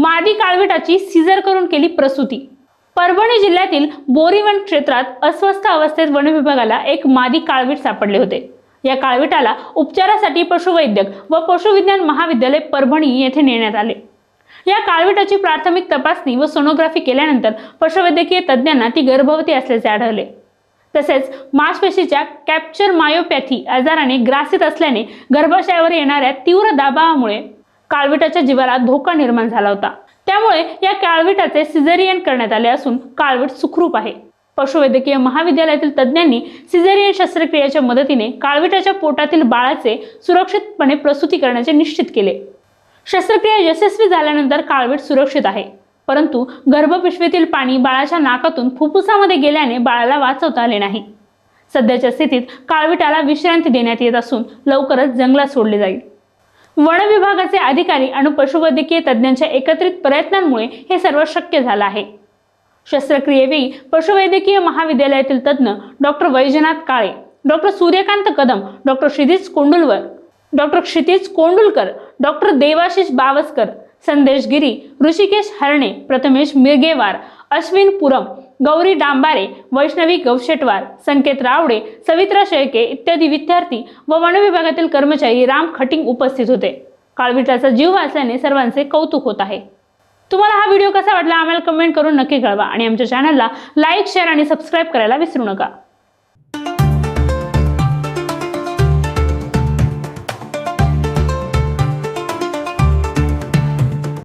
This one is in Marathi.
मादी काळविटाची सीझर करून केली प्रसूती. परभणी जिल्ह्यातील बोरीवन क्षेत्रात अस्वस्थ अवस्थेत वन विभागाला एक मादी काळवीट सापडले होते. या काळविटाला उपचारासाठी पशुवैद्यक व पशुविज्ञान महाविद्यालय परभणी येथे नेण्यात आले. या काळविटाची प्राथमिक तपासणी व सोनोग्राफी केल्यानंतर पशुवैद्यकीय तज्ज्ञांना ती गर्भवती असल्याचे आढळले. तसेच मांसपेशीच्या कॅप्चर मायोपॅथी आजाराने ग्रासित असल्याने गर्भाशयावर येणाऱ्या तीव्र दाबामुळे काळविटाच्या जीवाला धोका निर्माण झाला होता. त्यामुळे या काळविटाचे सिझेरियन करण्यात आले असून काळविट सुखरूप आहे. पशुवैद्यकीय महाविद्यालयातील तज्ज्ञांनी सिझेरियन शस्त्रक्रियेच्या मदतीने काळविटाच्या पोटातील बाळाचे सुरक्षितपणे प्रसूती करण्याचे निश्चित केले. शस्त्रक्रिया यशस्वी झाल्यानंतर काळवीट सुरक्षित आहे. परंतु गर्भपिशवीतील पाणी बाळाच्या नाकातून फुफ्फुसामध्ये गेल्याने बाळाला वाचवता आले नाही. सध्याच्या स्थितीत काळविटाला विश्रांती देण्यात येत असून लवकरच जंगलात सोडले जाईल. वन विभागाचे अधिकारी आणि पशुवैद्यकीय तज्ज्ञांच्या एकत्रित प्रयत्नांमुळे हे सर्व शक्य झालं आहे. शस्त्रक्रियेवेळी पशुवैद्यकीय महाविद्यालयातील तज्ज्ञ doctor Vaijnath Kale doctor Suryakant Kadam doctor Kshitij Kondulwar doctor Kshitij Kondulkar doctor Devashish Bawaskar Sandesh Giri Hrishikesh हरणे प्रथमेश मिरगेवार अश्विन पुरम गौरी डांबारे वैष्णवी गवशेटवार संकेत रावडे सवित्रा शेळके इत्यादी विद्यार्थी व वन विभागातील कर्मचारी राम खटिंग उपस्थित होते. काळविटाचा जीव वाचल्याने सर्वांचे कौतुक होत आहे. तुम्हाला हा व्हिडिओ कसा वाटला आम्हाला कमेंट करून नक्की कळवा आणि आमच्या चॅनलला लाईक शेअर आणि सबस्क्राईब करायला विसरू नका.